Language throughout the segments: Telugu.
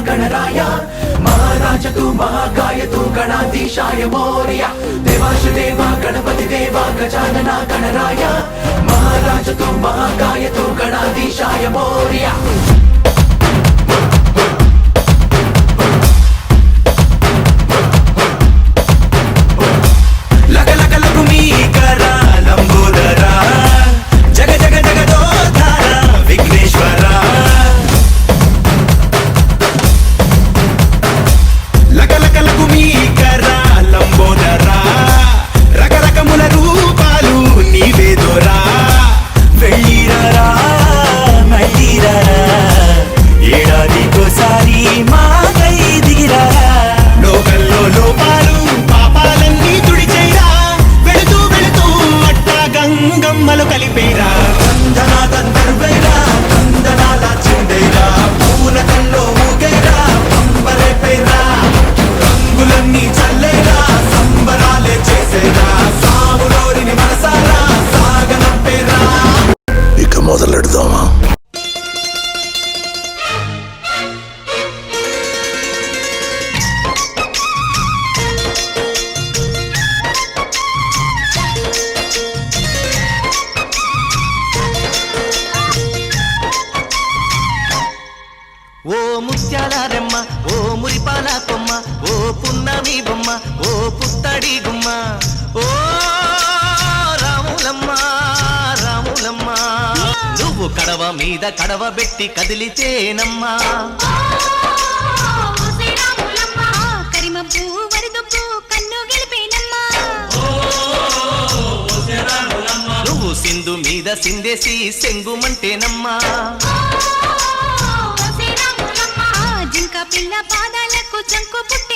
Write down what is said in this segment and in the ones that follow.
गणराय। महाराज तू महाकाय तू गणाधीशाय, मौर्य। देवाश देवा, गणपति देवा, गजानना गणराय। महाराज तू महाकाय तू गणाधीशाय, मौर्य। మురిపాల కొమ్మ ఓ పున్నమి బొమ్మ ఓ పుత్తడి గుమ్మ. ఓ రాములమ్మ రాములమ్మ. నువ్వు కడవ మీద కడవ పెట్టి కదిలితేనమ్మా. కరిమబ్బు నువ్వు సింధు మీద సిందేసి సెంగుమంటేనమ్మా. పిల్ల పాదాలకు చంకు పుట్టి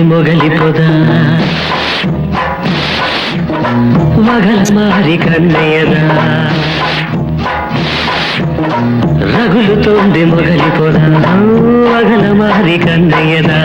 మారి మొగలి పొద? మగల మారి కన్నయ్యదా? రగులుతోంది మొగలి పొద? మగల మారి కన్నయ్యదా?